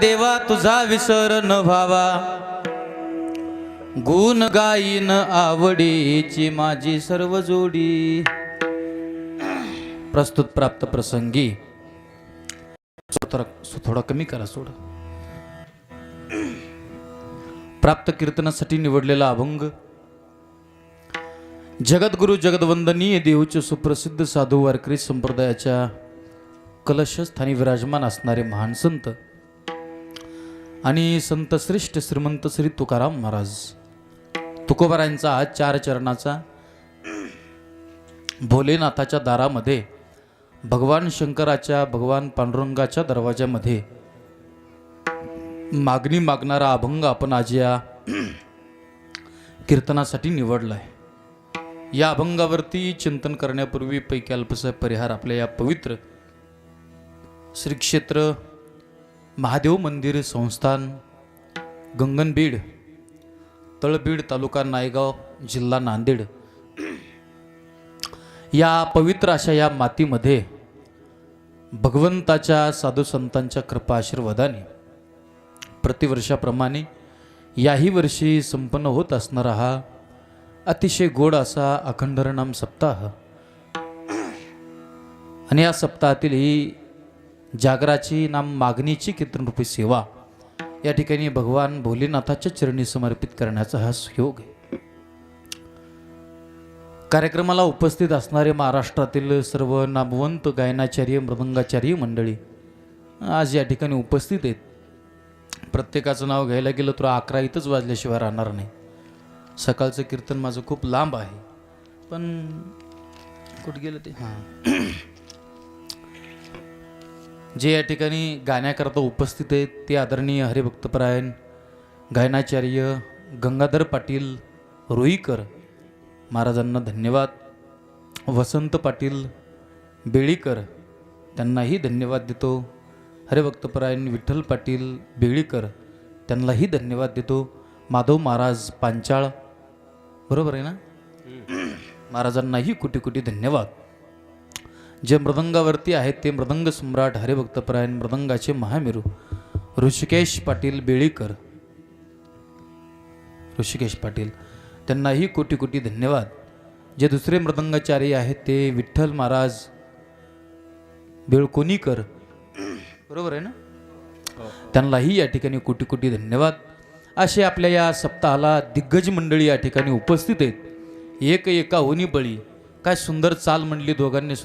देवा तुझा विसर न व्हावा. गुण गाईन आवडीची माझी सर्व जोडी. प्रस्तुत प्राप्त प्रसंगी. थोडा थोडा कमी करा सोड. प्राप्त कीर्तनासाठी निवडलेला अभंग. जगद्गुरु जगदवंदनीय देऊचे सुप्रसिद्ध साधू वारकरी संप्रदायाच्या कलशस्थानी विराजमान असणारे महान संत आणि संतश्रेष्ठ श्रीमंत श्री तुकाराम महाराज. तुकोबारांचा आज चार चरणाचा भोलेनाथाच्या दारामध्ये भगवान शंकराच्या भगवान पांडुरंगाच्या दरवाज्यामध्ये मागणी मागणारा अभंग आपण आज या कीर्तनासाठी निवडला आहे या अभंगावरती चिंतन करण्यापूर्वी पैकी अल्पसा परिहार आपल्या या पवित्र श्रीक्षेत्र महादेव मंदिर संस्थान गंगनबीड तळबीड तालुका नायगाव जिल्हा नांदेड. या पवित्र अशा या मातीमध्ये भगवंताच्या साधू संतांच्या कृपा आशीर्वादाने प्रतिवर्षाप्रमाणे याही वर्षी संपन्न होत असणारा हा अतिशय गोड असा अखंडरनाम सप्ताह. आणि या सप्ताहातील ही जागराची नाम मागणीची कीर्तनरूपी सेवा. या ठिकाणी भगवान भोलेनाथाच्या चरणी समर्पित करण्याचा हा सुयोग आहे. कार्यक्रमाला उपस्थित असणारे महाराष्ट्रातील सर्व नामवंत गायनाचार्य मृदंगाचार्य मंडळी आज या ठिकाणी उपस्थित आहेत. प्रत्येकाचं नाव घ्यायला गेलं तर अकरा इथंच वाजल्याशिवाय राहणार नाही. सकाळचं कीर्तन माझं खूप लांब आहे. पण कुठं गेलं ते? हां. जे या ठिकाणी गाण्याकरता उपस्थित आहेत ते आदरणीय हरिभक्तपरायण गायनाचार्य गंगाधर पाटील रुईकर. महाराजांना धन्यवाद. वसंत पाटील बेळीकर त्यांनाही धन्यवाद देतो. हरिभक्तपरायण विठ्ठल पाटील बेळीकर त्यांनाही धन्यवाद देतो. माधव महाराज पांचाळ बरोबर आहे ना? महाराजांनाही कुटी कुटी धन्यवाद. जे मृदंगावरती आहेत ते मृदंग सम्राट हरिभक्तपरायण मृदंगाचे महामेरू. ऋषिकेश पाटील बेळीकर. ऋषिकेश पाटील त्यांनाही कोटी कोटी धन्यवाद. जे दुसरे मृदंगाचार्य आहेत ते विठ्ठल महाराज बेळकोणीकर. बरोबर आहे ना? त्यांनाही या ठिकाणी कोटी कोटी धन्यवाद. असे आपल्या या सप्ताहाला दिग्गज मंडळी या ठिकाणी उपस्थित आहेत. एक एका होनी बळी. काय सुंदर चाल म्हणली दोघांनी